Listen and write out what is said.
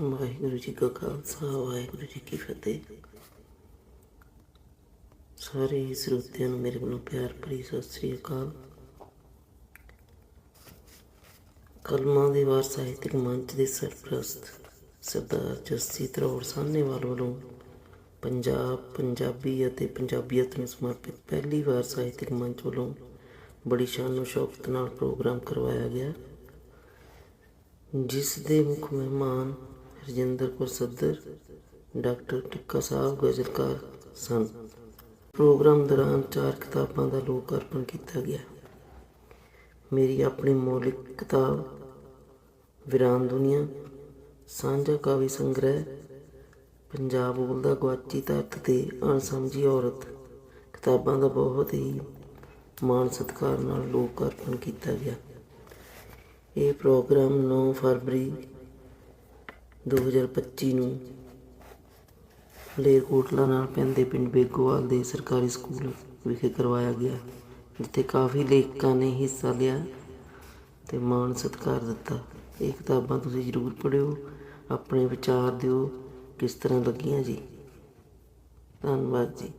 ਵਾਹਿਗੁਰੂ ਜੀ ਕਾ ਖਾਲਸਾ, ਵਾਹਿਗੁਰੂ ਜੀ ਕੀ ਫਤਿਹ। ਸਾਰੇ ਸਰੋਤਿਆਂ ਨੂੰ ਮੇਰੇ ਵੱਲੋਂ ਪਿਆਰ ਭਰੀ ਸਤਿ ਸ੍ਰੀ ਅਕਾਲ। ਕਲਮਾਂ ਦੇ ਵਾਰ ਸਾਹਿਤਿਕ ਮੰਚ ਦੇ ਸਰਪ੍ਰਸਤ ਸਰਦਾਰ ਜਸਤੀ ਤਰੌੜ ਸਾਹਨੇਵਾਲ ਵੱਲੋਂ ਪੰਜਾਬ ਪੰਜਾਬੀ ਅਤੇ ਪੰਜਾਬੀਅਤ ਨੂੰ ਸਮਰਪਿਤ ਪਹਿਲੀ ਵਾਰ ਸਾਹਿਤਕ ਮੰਚ ਵੱਲੋਂ ਬੜੀ ਸ਼ਾਨੋ ਸ਼ੌਕਤ ਨਾਲ ਪ੍ਰੋਗਰਾਮ ਕਰਵਾਇਆ ਗਿਆ, ਜਿਸ ਦੇ ਮੁੱਖ ਮਹਿਮਾਨ ਰਜਿੰਦਰ ਕੌਰ ਸੱਦਰ, ਡਾਕਟਰ ਟਿੱਕਾ ਸਾਹਿਬ, ਗਜ਼ਲਕਾਰ ਸਨ। ਪ੍ਰੋਗਰਾਮ ਦੌਰਾਨ ਚਾਰ ਕਿਤਾਬਾਂ ਦਾ ਲੋਕ ਅਰਪਣ ਕੀਤਾ ਗਿਆ। ਮੇਰੀ ਆਪਣੀ ਮੌਲਿਕ ਕਿਤਾਬ, ਵਿਰਾਨ ਦੁਨੀਆ, ਸਾਂਝਾ ਕਾਵਿ ਸੰਗ੍ਰਹਿ, ਪੰਜਾਬ ਬੋਲਦਾ ਗਵਾਚੀ ਧਰਤ ਤੇ ਅਣਸਮਝੀ ਔਰਤ, ਕਿਤਾਬਾਂ ਦਾ ਬਹੁਤ ਹੀ ਮਾਣ ਸਤਿਕਾਰ ਨਾਲ ਲੋਕ ਅਰਪਣ ਕੀਤਾ ਗਿਆ। ਇਹ ਪ੍ਰੋਗਰਾਮ 9 ਫਰਵਰੀ 2025 ਨੂੰ ਲੇਰਕੋਟਲਾ ਨਾਲ ਪੈਂਦੇ ਪਿੰਡ ਬੇਗੋਵਾਲ ਦੇ ਸਰਕਾਰੀ ਸਕੂਲ ਵਿਖੇ ਕਰਵਾਇਆ ਗਿਆ, ਜਿੱਥੇ ਕਾਫੀ ਲੇਖਕਾਂ ਨੇ ਹਿੱਸਾ ਲਿਆ ਤੇ ਮਾਣ ਸਤਿਕਾਰ ਦਿੱਤਾ। ਇਹ ਕਿਤਾਬਾਂ ਤੁਸੀਂ ਜ਼ਰੂਰ ਪੜ੍ਹਿਓ, ਆਪਣੇ ਵਿਚਾਰ ਦਿਓ। ਕਿਸ ਤਰ੍ਹਾਂ ਲੱਗੀਆਂ ਜੀ? ਧੰਨਵਾਦ ਜੀ।